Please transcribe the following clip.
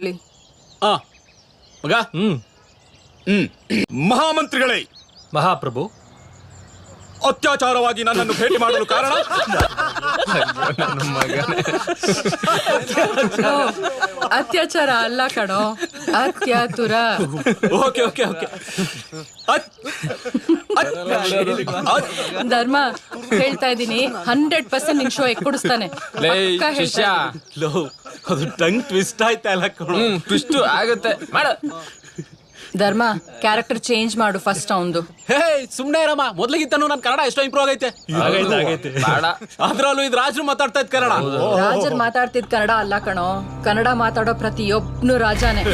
ಹೇಳಿ ಆ ಮಗ? ಹ್ಮ್. ಹ್ಮ್. ಮಹಾಮಂತ್ರಿಗಳೇ! ಮಹಾಪ್ರಭು. ಅತ್ಯಾಚಾರವಾಗಿ ನನ್ನನ್ನು ಭೇಟಿ ಮಾಡಲು ಕಾರಣ? ಓ, ಅತ್ಯಾಚಾರ ಅಲ್ಲ ಕಣೋ. ಅತ್ಯಾತುರ. Okay okay okay. ಅತ್- ಅತ್- ಅತ್- ಧರ್ಮ ಹೇಳ್ತಾ ಇದ್ದೀನಿ. ಹಂಡ್ರೆಡ್ ಪರ್ಸೆಂಟ್ ನಿನ್ ಶೋ ಎಕ್ಕುಡಿಸ್ತಾನೆ ಲೇ ಪಕ್ಕಾ ಹೇಳ್ತಾ ಶಿಷ್ಯ. ಇದ್ದೀನಿ. ಲೋ, ಅದು ಟಂಗ್ ಟ್ವಿಸ್ಟ್ ಆಯ್ತಲ್ಲ ಕಣೋ. ಹ್ಮ್ ಟ್ವಿಸ್ಟ್ ಆಗುತ್ತೆ. ಮಾಡ. ಧರ್ಮ ಕ್ಯಾರೆಕ್ಟರ್ ಚೇಂಜ್ ಮಾಡು ಫಸ್ಟ್ ಅವಂದು ಹೇ ಸುಮ್ನೆ ಇರಮ್ಮ. ಮೊದ್ಲಿಗಿಂತನೂ ನನ್ ಕನ್ನಡ ಎಷ್ಟೋ ಇಂಪ್ರೂವ್ ಆಗೈತೆ. ಆಗೈತೆ ಆಗೈತೆ. ಬೇಡ. ಅದ್ರಲ್ಲೂ ಇದು ರಾಜರು ಮಾತಾಡ್ತಾ ಇದ್ ಕನ್ನಡ. ರಾಜರ್ ಮಾತಾಡ್ತಿದ್ ಕನ್ನಡ ಅಲ್ಲ ಕಣೋ. ಕನ್ನಡ ಮಾತಾಡೋ ಪ್ರತಿಯೊಬ್ನು ರಾಜಾನೇ.